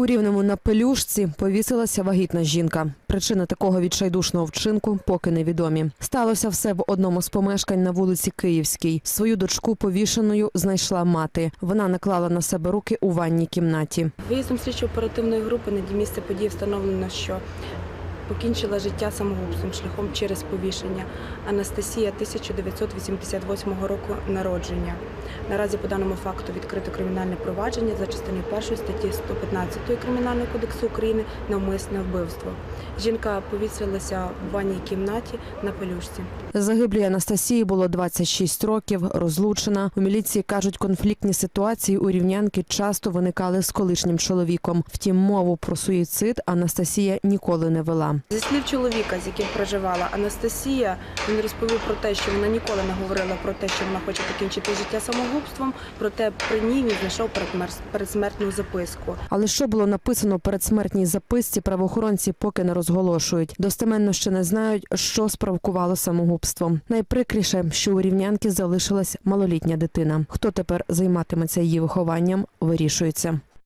У рівному на пелюшці повісилася вагітна жінка. Причини такого відчайдушного вчинку поки невідомі. Сталося все в одному з помешкань на вулиці Київській. Свою дочку повішеною знайшла мати. Вона наклала на себе руки у ванній кімнаті. Виїздом слідчо-оперативної групи на місце події встановлено, що покінчила життя самогубством шляхом через повішення. Анастасія 1988 року народження. Наразі по даному факту відкрито кримінальне провадження за частиною 1 статті 115 Кримінального кодексу України навмисне вбивство. Жінка повісилася в ванній кімнаті на пелюшці. Загиблій Анастасії було 26 років, розлучена. У міліції кажуть, конфліктні ситуації у рівнянки часто виникали з колишнім чоловіком. Втім, мову про суїцид Анастасія ніколи не вела. Зі слів чоловіка, з яким проживала Анастасія, він розповів про те, що вона ніколи не говорила про те, що вона хоче покінчити життя самогубством. Проте при ній він знайшов передсмертну записку. Але що було написано у передсмертній записці, правоохоронці поки не розголошують. Достеменно ще не знають, що справкувало самогубство. Найприкріше, що у рівнянки залишилась малолітня дитина. Хто тепер займатиметься її вихованням, вирішується.